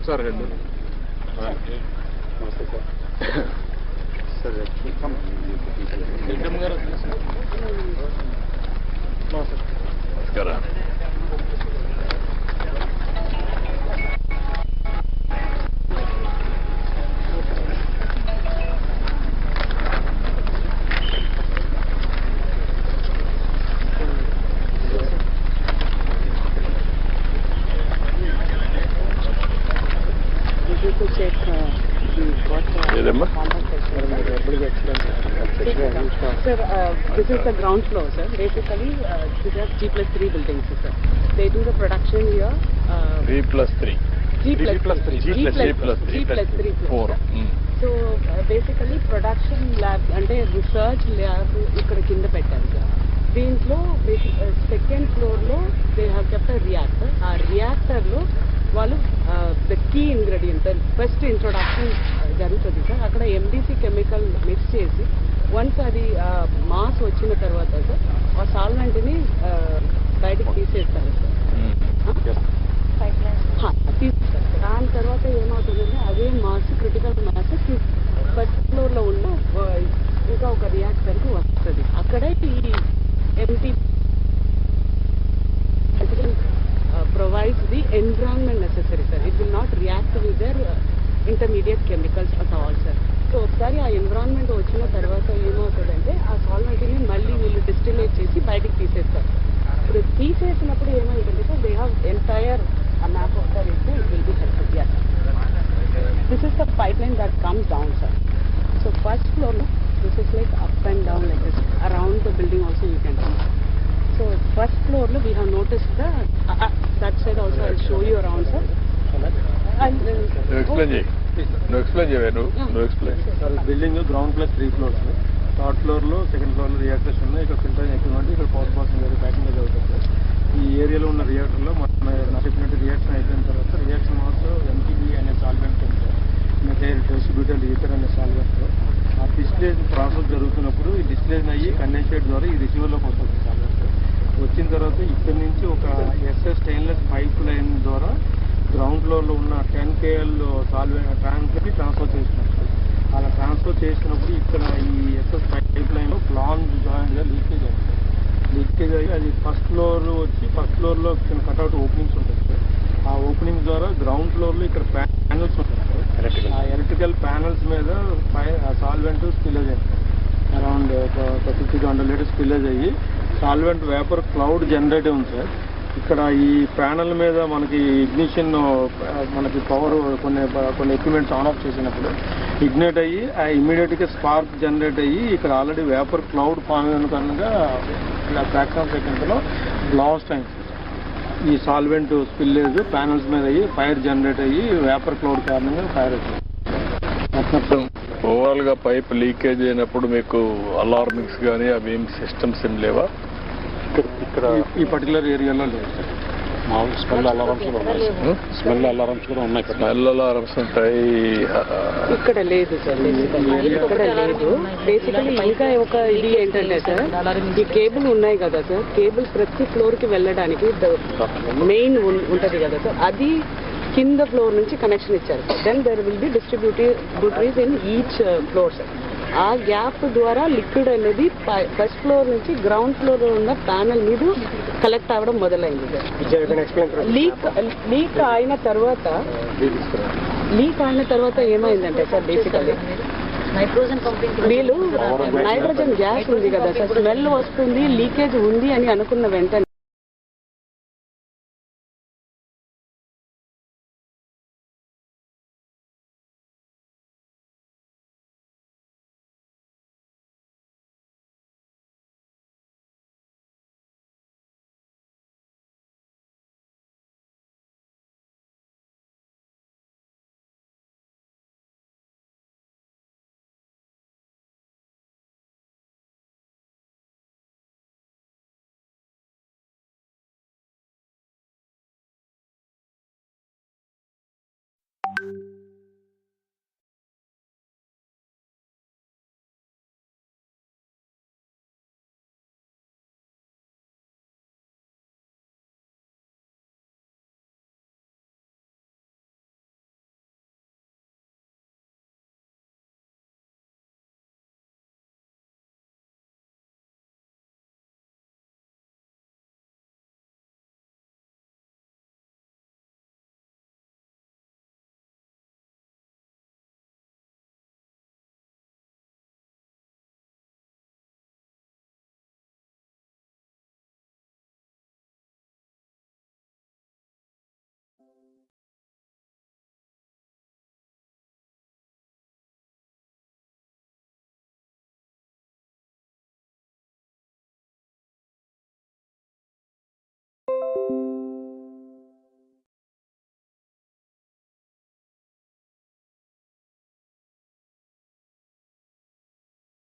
ఒకసారి హెడ్ సరే Reddamma uh, uh, uh, plus 3 buildings, sir. They do the production here. Uh, three plus three G plus, plus three G plus, three plus G plus 3 plus. Four so basically production lab అంటే research lab ఇక్కడ కింద పెట్టారు sir దీంట్లో second ఫ్లోర్లో they have kept reactor ఆ రియాక్టర్లో వాళ్ళు the key ingredient first introduction జరుగుతుంది సార్. అక్కడ ఎండిసి కెమికల్ మిక్స్ చేసి వన్స్ అది మాస్ వచ్చిన తర్వాత సార్ ఆ సాల్వెంట్ని బయటికి తీసేస్తారు సార్. హా, తీస్తారు దాని తర్వాత ఏమవుతుందంటే అదే మాస్ క్రిటికల్ మాస్ ఫస్ట్ ఫ్లోర్లో ఉన్న ఇంకా ఒక రియాక్టర్కి వస్తుంది. అక్కడే ఈ MT provides the environment necessary sir it will not react with other intermediate chemicals at all sir so ఒకసారి ఆ ఎన్విరాన్మెంట్ వచ్చిన తర్వాత ఏమవుతుందంటే ఆ సాల్వెంట్ని మళ్ళీ వీళ్ళు డిస్టిలేట్ చేసి బయటికి తీసేస్తారు. ఇప్పుడు తీసేసినప్పుడు ఏమవుతుంది sir they have entire map ఒకసారి this is the pipe line that comes down sir so first floor this is like up and down like this around the building also you can come so first ఫ్లోర్లో we హోటీస్ that side also I show you around sir నువ్వు explain చేయి. నువ్వు explain చేయవే నువ్వు నువ్వు explain sir building ground plus three floors third ఫ్లోర్లో second ఫ్లోర్లో reactors ఉన్నాయి. ఇక్కడ ఫిల్టర్ ఎక్విప్మెంట్ ఇక్కడ పవర్ పాసింగ్ గారు ప్యాకింగ్ గారు అవుతుంది సార్. ఈ ఏరియాలో ఉన్న రియాక్టర్లో మన చెప్పినట్టు రియాక్షన్ అయిపోయిన తర్వాత రియాక్షన్ మాత్రం ఎంటీబీ అనే సాల్వెంట్ ఉంది సార్. మెథైల్ డిస్ట్రిబ్యూటర్ ఈథర్ అనే సాల్వెంట్ ఆ డిస్ప్లేస్ ప్రాసెస్ జరుగుతున్నప్పుడు ఈ డిస్ప్లేస్ అయ్యి కండెన్సేట్ ద్వారా ఈ రిసీవర్లోకి వస్తుంది సాల్వెంట్ వచ్చిన తర్వాత ఇక్కడ నుంచి ఒక ఎస్ఎస్ స్టెయిన్లెస్ పైప్ లైన్ ద్వారా గ్రౌండ్ ఫ్లోర్లో ఉన్న టెన్ కేఎల్ సాల్వెంట్ ట్రాన్స్ఫర్కి ట్రాన్స్ఫర్ చేస్తున్నారు సార్. అలా ట్రాన్స్ఫర్ చేసినప్పుడు ఇక్కడ ఈ ఎస్ఎస్ పైప్ లైన్లో ప్లాన్ జాయింట్గా లీకేజ్ అయింది. లీకేజ్ అయ్యి అది ఫస్ట్ ఫ్లోర్ వచ్చి ఫస్ట్ ఫ్లోర్లో చిన్న కట్అవుట్ ఓపెనింగ్స్ ఉంటుంది సార్. ఆ ఓపెనింగ్ ద్వారా గ్రౌండ్ ఫ్లోర్లో ఇక్కడ ప్యానల్స్ ఉంటాయి సార్. ఆ ఎలక్ట్రికల్ ప్యానల్స్ మీద సాల్వెంట్ స్పిల్లేజ్ అయింది. అరౌండ్ ఒక fifty to hundred litres spillage అయ్యి సాల్వెంట్ వేపర్ క్లౌడ్ జనరేట్ ఉంది సార్. ఇక్కడ ఈ ప్యానల్ మీద మనకి ఇగ్నిషన్ మనకి పవర్ కొన్ని కొన్ని ఎక్విప్మెంట్స్ ఆన్ ఆఫ్ చేసినప్పుడు ఇగ్నేట్ అయ్యి ఆ ఇమీడియట్గా స్పార్క్ జనరేట్ అయ్యి ఇక్కడ ఆల్రెడీ వేపర్ క్లౌడ్ ఫామ్ అయిన కారణంగా ఇలా ఫ్రాక్షన్ సెకండ్స్లో బ్లాస్ట్ అయింది ఈ సాల్వెంట్ స్పిల్లేజ్ ప్యానల్స్ మీద అయ్యి ఫైర్ జనరేట్ అయ్యి వేపర్ క్లౌడ్ కారణంగా ఫైర్ అవుతుంది. ఓవరాల్గా పైప్ లీకేజ్ అయినప్పుడు మీకు అలార్మింగ్స్ కానీ అవి ఏం సిస్టమ్స్ ఏం లేవా? ఇక్కడ ఈ పర్టికులర్ ఏరియాలో లేదు. సార్ మామూలు స్మెల్ అలారమ్స్ కూడా ఉన్నాయి. సార్ స్మెల్ అలారమ్స్ కూడా ఉన్నాయి స్మెల్ అలారమ్స్ ఉంటాయి. ఇక్కడ లేదు సార్ ఇక్కడ లేదు. బేసికలీ ఇంకా ఒక ఇది ఏంటంటే సార్ ఈ కేబుల్ ఉన్నాయి కదా సార్ కేబుల్ ప్రతి ఫ్లోర్కి వెళ్ళడానికి మెయిన్ ఉంటది కదా సార్. అది కింద ఫ్లోర్ నుంచి కనెక్షన్ ఇచ్చారు. Then there will be distributories in each floor sir ఆ గ్యాప్ ద్వారా లిక్విడ్ అనేది ఫస్ట్ ఫ్లోర్ నుంచి గ్రౌండ్ ఫ్లోర్ ఉన్న ప్యానల్ మీద కలెక్ట్ అవ్వడం మొదలైంది సార్. లీక్ లీక్ అయిన తర్వాత లీక్ అయిన తర్వాత ఏమైందంటే సార్ బేసికలీ వీళ్ళు నైట్రోజన్ గ్యాస్ ఉంది కదా సార్ స్మెల్ వస్తుంది లీకేజ్ ఉంది అని అనుకున్న వెంటనే